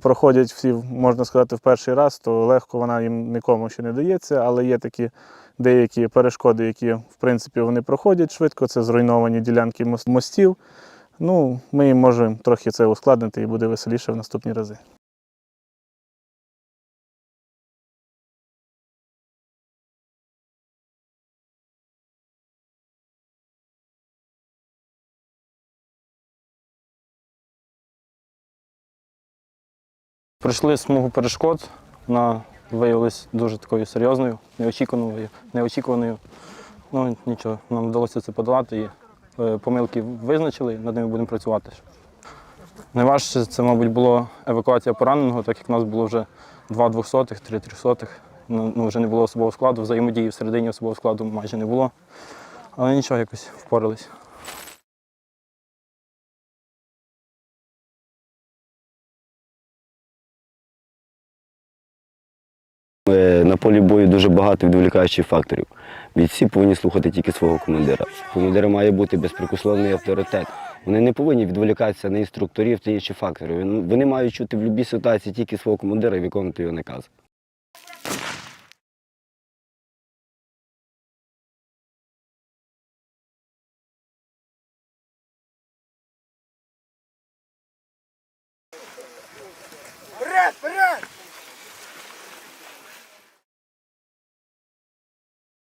проходять всі, можна сказати, в перший раз, то легко вона їм нікому ще не дається, але є такі деякі перешкоди, які в принципі вони проходять швидко. Це зруйновані ділянки мос- мостів. Ну, ми можемо трохи це ускладнити і буде веселіше в наступні рази. Пройшли смугу перешкод. Вона виявилась дуже такою серйозною, неочікуваною. неочікуваною. Ну нічого, нам вдалося це подолати і е, помилки визначили, над ними будемо працювати. Найважче це, мабуть, було евакуація пораненого, так як у нас було вже два двохсотих, три трьохсотих. Ну, ну, вже не було особового складу, взаємодії всередині особового складу майже не було. Але нічого, якось впорались. На полі бою дуже багато відволікаючих факторів. Бійці повинні слухати тільки свого командира. У командира має бути безпрекословний авторитет. Вони не повинні відволікатися на інструкторів та інші фактори. Вони мають чути в будь-якій ситуації тільки свого командира і виконувати його накази. Вперед, вперед!